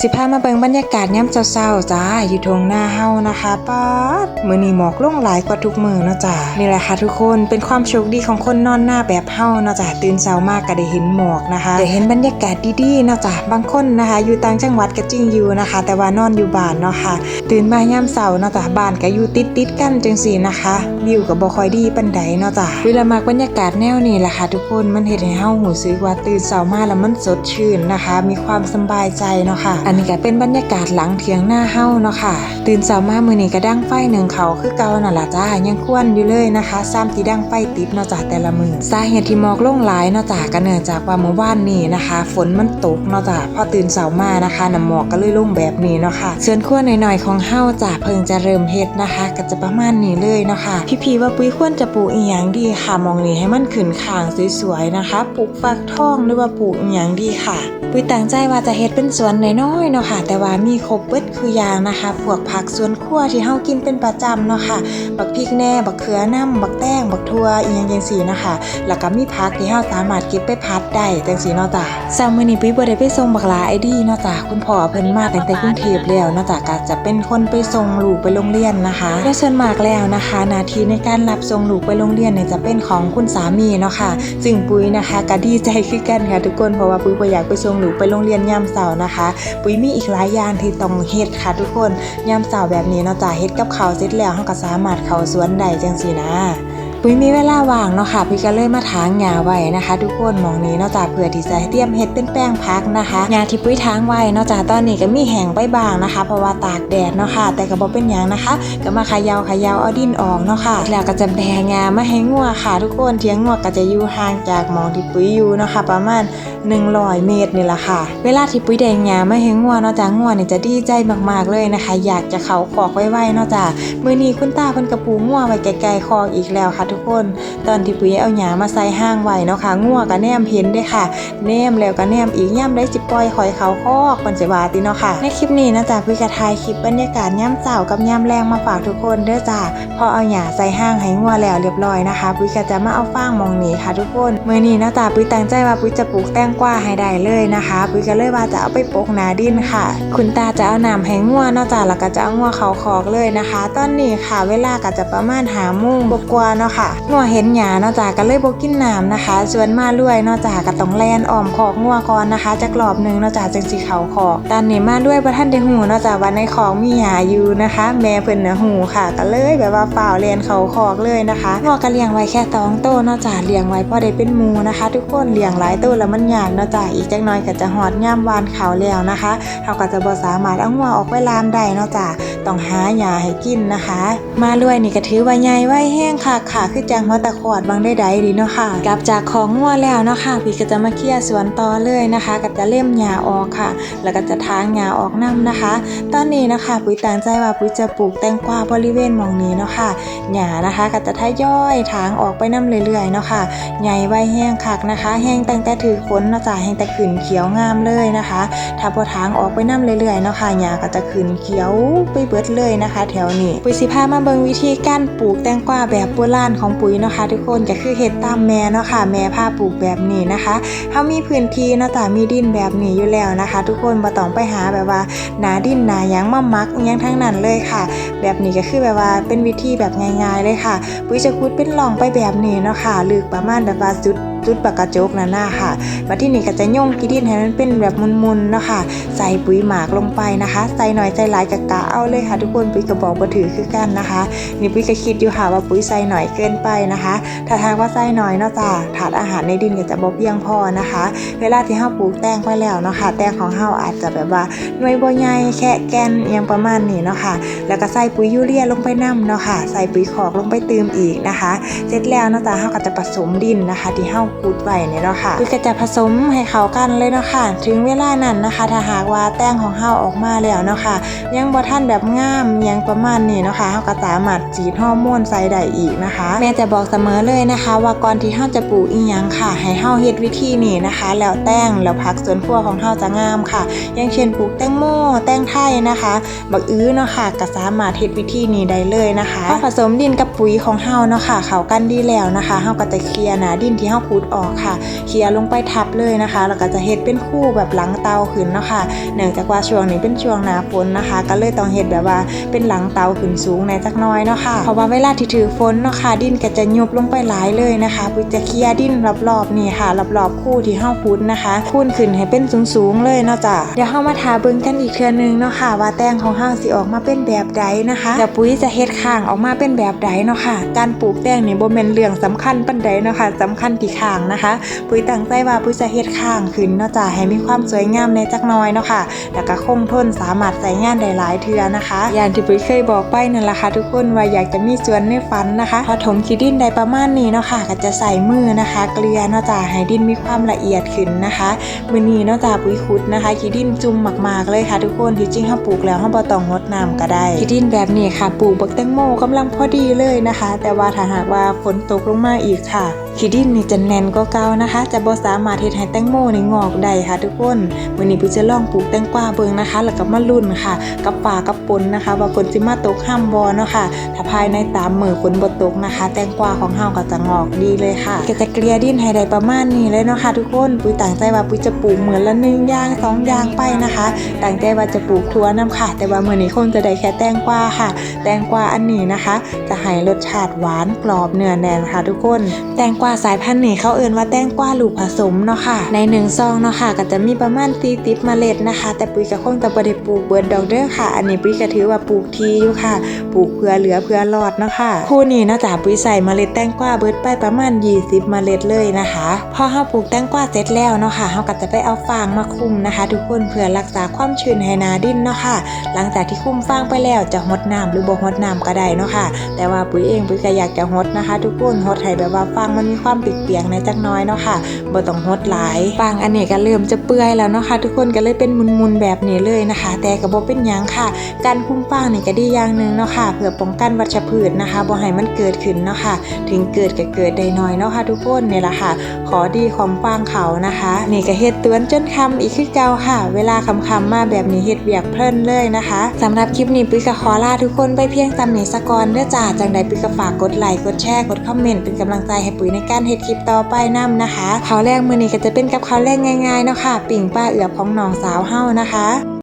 สิพามาเบิ่งบรรยากาศย่ำเศร้าๆจ้าอยู่ทงหน้าเฮานะคะป๊าดมือนีหมอกล่งหลายกว่าทุกมือเนาะจ้านี่แหละค่ะทุกคนเป็นความโชคดีของคนนอนหน้าแบบเฮาเนาะจ้าตื่นเช้ามากก็ได้เห็นหมอกนะคะได้เห็นบรรยากาศดีๆเนาะจ้าบางคนนะคะ อยู่ต่างจังหวัดก็จริงอยู่นะคะ แต่ว่านอนอยู่บ้านเนาะค่ะ ตื่นมายามเช้าเนาะจ้าบ้านก็อยู่ติดๆกันจังซี่นะคะวิวก็บ่ค่อยดีปานใดเนาะจ้าเวลามักบรรยากาศแนวนี้แหละค่ะทุกคนมันเฮ็ดให้เฮาหูสึกว่าตื่นเช้ามาแล้วมันสดชื่นนะคะ มีความสบายใจเนาะค่ะอันนี้ก็เป็นบรรยากาศหลังเถียงหน้าเฮ้าเนาะค่ะ ตื่นเช้ามามื้อนี้ก็ดังไฟหนึ่งเขาคือเก่านั่นล่ะจ้ายังควรอยู่เลยนะคะซ้ำที่ดังไฟติดเนาะจ้าแต่ละมือสาเหตุที่หมอกลงหลายเนาะจ้าก็เนื่องจากว่าเมื่อวานนี้นะคะ ฝนมันตกเนาะจ้าพอตื่นเช้ามานะคะน้ำหมอกก็เลยลงแบบนี้เนาะค่ะส่วนขั้วหน่อยๆของเฮ้าจ้าเพิ่งจะเริ่มเฮ็ดนะคะ ก็จะประมาณนี้เลยเนาะค่ะพี่ๆว่าปุ้ยควรจะปลูกอีหยังดีค่ะมองนี้ให้มันขึ้นข้างสวยๆนะคะปลูกฟักทองหรือว่าปลูกอีหยังดีค่ะ ปุ้ยตั้งใจว่าจะเฮ็ดเป็นสวนน้อยๆเนาะค่ะ แต่ว่ามีครบเบิดคืออยางนะคะพวกผักสวนครัวที่เฮากินเป็นประจำเนาะค่ะ บักพริกแน่ บักเขือน้ำบักแต้ง บักทั่วอีหยังจังซี่นะคะ แล้วก็มีผักที่เฮาสามารถเก็บไปพัดได้จังซี่เนาะจ้ะซามื้อนี้ปุ้ยบ่ได้ไปส่งบักลาไอดีเนาะจ้ะคุณพ่อเพิ่นมาตั้งแต่กรุงเทพแล้วเนาะจ้ะก็จะเป็นคนไปส่งลูกไปโรงเรียนนะคะและส่วนมากแล้วนะคะนาทีในการรับส่งลูกไปโรงเรียนเนี่ยจะเป็นของคุณสามีเนาะค่ะซึ่งปุ้ยนะคะก็ดีใจคือกันค่ะทุกคนเพราะว่าปุ้ยบ่อยากไปส่งลูกไปโรงเรียนยามเช้านะคะปุ้ยมีอีกหลายอย่างที่ต้องเฮ็ดค่ะทุกคนยามสาวแบบนี้เนาะจ้ะเฮ็ดกับข้าวเสร็จแล้วเฮาก็สามารถเข้าสวนได้จังซี่นะ ปุ้ยมีเวลาว่างเนาะค่ะพี่ก็เลยมาถางหญ้าไว้นะคะ ทุกคนมองนี้เนาะจากเพื่อที่จะเตรียมเฮ็ดเป็นแป้งพักนะคะหญ้าที่ปุ้ยถางไว้เนาะจากตอนนี้ก็มีแห้งไปบ้างนะคะ เพราะว่าตากแดดเนาะค่ะแต่ก็บ่เป็นหยังนะคะ ก็มาขยาเขยาวเอาดินออกเนาะค่ะแล้วก็จะแบงหญ้ามาให้งัวค่ะ ทุกคนเทียงงัวก็จะอยู่ห่างจากมองที่ปุ้ยอยู่เนาะค่ะประมาณ100เมตรนี่แหละค่ะ เวลาที่ปุ้ยแดงหญ้ามาให้งัวเนาะจากงัวเนี่ยจะดีใจมากๆเลยนะคะ อยากจะเขาคอกไว้ๆเนาะจ้ะมื้อนี้คุณตาเพิ่นกระปูงัวไว้ไกลๆคอกอีกแล้วค่ะทุกคน ตอนที่ปุ้ยเอาหญ้ามาใส่ห้างไว้เนาะค่ะงัวก็แนมเห็นด้ค่ะ แนมแล้วก็แนมอีกย่ำได้สิปล่อยคอยเขาคอกมันสิว่าติเนาะค่ะ ในคลิปนี้นะจ๊ะปุ้ยก็ถ่ายคลิปบรรยากาศย่ำเช้ากับย่ำแรงมาฝากทุกคนเด้อจ้ะพอเอาหญ้าใส่ห้างให้งัวแล้วเรียบร้อยนะคะปุ้ยก็จะมาเอาฟางมองนี้ค่ะ ทุกคนเมื้อนี้นะจ๊ะปุ้ยตั้งใจว่าปุ้ยจะปลูกแตงกวาให้ได้เลยนะคะปุ้ยก็เลยว่าจะเอาไปปลูกนาดินค่ะ คุณตาจะเอาน้ำให้งัวเนาะจ้ะแล้วก็จะเอางัวเขาคอกเลยนะคะ ตอนนี้ค่ะ เวลาก็จะประมาณหาโมงกว่าเนาะค่ะงัวเห็นหญ้าเนาะจ้ะก็เลยบ่กินน้ำนะคะส่วนมาด้วยเนาะจ้ะก็ต้องแลนอ้อมคอกงัวก่อนนะคะจักรอบหนึงเนาะจ้ะจังสิเขาคอกตอนนี้มาด้วยบ่ทันได้หูเนาะจ้ะว่าในคอกมีหญ้าอยู่นะคะ แม่เพิ่นน่ะหูค่ะก็เลยแบบว่าฝ่าวแลนเขาคอกเลยนะคะงัวก็เลี้ยงไว้แค่ตองโตเนาะจ้ะเลี้ยงไว้พอได้เป็นหมูนะคะ ทุกคนเลี้ยงหลายตัวแล้วมันยากเนาะจ้ะอีกจักหน่อยก็จะฮอดย่ามวานเขาแล้วนะคะเฮาก็จะบ่สามารถเอางัวออกไปลามได้เนาะจ้ะต้องหาหญ้าให้กินนะคะ มาด้วยนี่ก็ถือว่าใหญ่ไว้แห้งค่ะค่ะคือจังหัวตะขอดบางได้ใดดีเนาะค่ะ กลับจากของงัวแล้วเนาะค่ะพี่ก็จะมาเคลียร์สวนต่อเลยนะคะก็จะเล่มหญ้าออกค่ะ แล้วก็จะทางหญ้าออกนํนะคะ ตอนนี้นะคะ ปุ๋ยตังใจว่าปุ๋ยจะปลูกแตงกวาบริเวณมองนี้เนาะค่ะหญ้านะคะก็จะทยอยทางออกไปนํเรื่อยๆเนาะค่ะใหญ่ไว้แห้งคักนะคะ แห้งตั้งแต่ถือฝนเนาะจ้ะแห้งแต่ขึ้นเขียวงามเลยนะคะ ถ้าพอทางออกไปนํเรื่อยๆเนาะค่ะหญ้าก็จะขึ้นเขียวไปเบิดเลยนะคะ แถวนี้ปุ๋ยสิพามาเบิ่งวิธีการปลูกแตงกวาแบบโบราณของปุ๋ยเนาะค่ะทุกคนก็คือเห็ดตามแม่เนาะค่ะแม่ผ้าปลูกแบบนี้นะคะเขามีพื้นที่เนาะจ้ะมีดินแบบนี้อยู่แล้วนะคะ ทุกคนมาต้องไปหาแบบว่าหนาดินหนายังมามักอิหยังทั้งนั้นเลยค่ะ แบบนี้ก็คือแบบว่าเป็นวิธีแบบง่าย ๆเลยค่ะ ปุ๋ยจะคุดเป็นหล่องไปแบบนี้เนาะค่ะลึกประมาณแบบว่าจุด จุดปากกระจกนั่นน่ะค่ะมาที่นี่ก็จะย่งกีดินให้มันเป็นแบบมุนๆเนาะค่ะ ใส่ปุ๋ยหมากลงไปนะคะ ใส่หน่อยใส่หลายกะกะเอาเลยค่ะ ทุกคนปุ๋ยกระบอกบ่ถือคือกันนะคะ นี่ปุ๋ยก็คิดอยู่ค่ะว่าปุ๋ยใส่หน่อยเกินไปนะคะ ถ้าทางว่าใส่หน่อยเนาะจ้ะถาดอาหารในดินก็จะบ่เพียงพอนะคะ เวลาที่เฮาปลูกแตงไปแล้วเนาะค่ะแตงของเฮาอาจจะแบบว่าหน่วยบ่ใหญ่แค่แกนอหยังประมาณนี้เนาะค่ะ แล้วก็ใส่ปุ๋ยยูเรียลงไปนํเนาะค่ะ ใส่ปุ๋ยคอกลงไปเติมอีกนะคะ เสร็จแล้วเนาะจ้ะเฮาก็จะผสมดินนะคะ ที่เฮาขุดไว้เนี่ยเนาะค่ะปุ๋ยก็จะผสมให้เข้ากันเลยเนาะค่ะ ถึงเวลานั้นนะคะ ถ้าหากว่าแตงของเฮาออกมาแล้วเนาะค่ะ ยังบ่ทันแบบงามยังประมาณนี้เนาะค่ะเฮาก็สามารถฉีดฮอร์โมนใส่ได้อีกนะคะ แม่จะบอกเสมอเลยนะคะ ว่าก่อนที่เฮาจะปลูกอีหยังค่ะ ให้เฮาเฮ็ดวิธีนี้นะคะ แล้วแตงแล้วผักสวนครัวของเฮาจะงามค่ะ อย่างเช่นปลูกแตงโมแตงไทยนะคะ บักอื้อเนาะค่ะก็สามารถเฮ็ดวิธีนี้ได้เลยนะคะพอผสมดินกับปุ๋ยของเฮาเนาะค่ะเข้ากันดีแล้วนะคะเฮาก็จะเคลียร์หนาดินที่เฮาขุดออกค่ะเคลียลงไปทับเลยนะคะ แล้วก็จะเฮ็ดเป็นคู่แบบหลังเตาขึ้นเนาะค่ะเนื่องจากว่าช่วงนี้เป็นช่วงหนาฝนนะคะ ก็เลยต้องเฮ็ดแบบว่าเป็นหลังเตาขึ้นสูงในจักน้อยเนาะค่ะเพราะว่าเวลาที่ถือฝนเนาะค่ะดินก็จะยุบลงไปหลายเลยนะคะปุ้ยจะเคลียดินรอบๆนี่ค่ะรอบๆคู่ที่เฮาพุ้นนะคะคูนขึ้นให้เป็นสูงๆเลยเนาะจ้ะเดี๋ยวเฮามาทาเบิ่งกันอีกเทื่อนึงเนาะค่ะ ว่าแตงของเฮาสิออกมาเป็นแบบใดนะคะเดี๋ยวปุ้ยจะเฮ็ดข้างออกมาเป็นแบบใดเนาะค่ะ การปลูกแตงนี่บ่แม่นเรื่องสำคัญปานใดเนาะค่ะสำคัญที่ข้างนะคะ ปุ้ยตั้งใจว่าปุ้ยจะเฮ็ดข้างขึ้นเนาะจ้ะให้มีความสวยงามในจักน่อยเนาะค่ะแล้วก็คงทนสามารถใช้งานได้หลายเทื่อนะคะ อย่างที่ปุ้ยเคยบอกไปนั่นแหละค่ะทุกคนว่าอยากจะมีสวนในฝันนะคะพอถมขี้ดินได้ประมาณนี้เนาะค่ะก็จะใส่มือนะคะ เกลือเนาะจ้ะให้ดินมีความละเอียดขึ้นนะคะมือนี้เนาะจ้ะปุ้ยขุดนะคะขี้ดินจุ่มมากๆเลยค่ะ ทุกคนที่จริงเฮาปลูกแล้วเฮาบ่ต้องรดน้ำก็ได้ขี้ดินแบบนี้ค่ะ ปลูกบักแตงโมกำลังพอดีเลยนะคะ แต่ว่าถ้าหากว่าฝนตกลงมาอีกค่ะ ขี้ดินนี่จะแน่นกว่าเก่านะคะ จะบ่สามารถเฮ็ดให้แตงโมนี่งอกได้ค่ะ ทุกคนมื้อนี้ปุ้ยจะลองปลูกแตงกวาเบิ่งนะคะ แล้วก็มาลุ้นค่ะ กับป่ากับปนนะคะ ว่าฝนสิมาตกห้ามบ่เนาะค่ะ ถ้าภายในสามมือฝนบ่ตกนะคะ แตงกวาของเฮาก็จะงอกดีเลยค่ะก็จะเกลี่ยดินให้ได้ประมาณนี้เลยเนาะค่ะ ทุกคนปุ้ยตั้งใจว่าปุ้ยจะปลูกเหมือนละหนึ่งอย่างสองอย่างไปนะคะตั้งใจว่าจะปลูกทั่วน้ำค่ะ แต่ว่าเมื้อนี้คงจะได้แค่แตงกวาค่ะ แตงกวาอันนี้นะคะ จะให้รสชาติหวานกรอบเนื้อแน่นค่ะ ทุกคน แตงกวาว่าสายพันธุ์นี้เขาเอื่นว่าแตงกวาลูกผสมเนาะค่ะ ในหนึ่งซองเนาะค่ะก็จะมีประมาณ40เมล็ดนะคะ แต่ปุ้ยก็คงจะบ่ได้ปลูกเบิร์ดดอกเด้อค่ะ อันนี้ปุ้ยก็ถือว่าปลูกทีอยู่ค่ะ ปลูกเพื่อเหลือเพื่อรอดเนาะค่ะคู่นี้เนาะจ้ะปุ้ยใส่เมล็ดแตงกวาเบิร์ดไปประมาณ 20 เมล็ดเลยนะคะพอเฮาปลูกแตงกวาเสร็จแล้วเนาะค่ะเฮาก็จะไปเอาฟางมาคุมนะคะ ทุกคนเพื่อรักษาความชื้นให้นาดินเนาะค่ะ หลังจากที่คุมฟางไปแล้วจะหดน้ำหรือบ่หดน้ำก็ได้เนาะค่ะ แต่ว่าปุ้ยเองปุ้ยก็อยากจะหดนะคะ ทุกคนหดให้แบบว่าฟางมันมีความเปียกๆในจักน้อยเนาะค่ะบ่ต้องหดหลายฟางอันนี้ก็เริ่มจะเปื่อยแล้วเนาะค่ะทุกคนก็เลยเป็นมุนๆแบบนี้เลยนะคะ แต่ก็บ่เป็นหยังค่ะ การคลุมฟางนี่ก็ดีอย่างหนึ่งเนาะค่ะเพื่อป้องกันวัชพืชนะคะบ่ให้มันเกิดขึ้นเนาะค่ะ ถึงเกิดก็เกิดได้น้อยเนาะค่ะทุกคนนี่แหละค่ะ ขอดีของฟางเขานะคะ นี่ก็เฮ็ดเตือนจนคำอีกคือเก่าค่ะ เวลาคำๆมาแบบนี้เฮ็ดเวียกเพลินเลยนะคะสำหรับคลิปนี้ปุ้ยก็ขอลาทุกคนไปเพียงตำนี้สกอนเด้อจ้าจังใดปุ้ยก็ฝากกดไลค์กดแชร์กดคอมเมนต์เป็นกำลังใจให้ปุ้ยในการเห็ดคลิปต่อไปนํนะคะข้าวแรกมื้อนี้ก็จะเป็นกับข้าวแรกง่ายๆเนาะค่ะ ปิ่งป้าเอือบของน้องสาวเฮานะคะ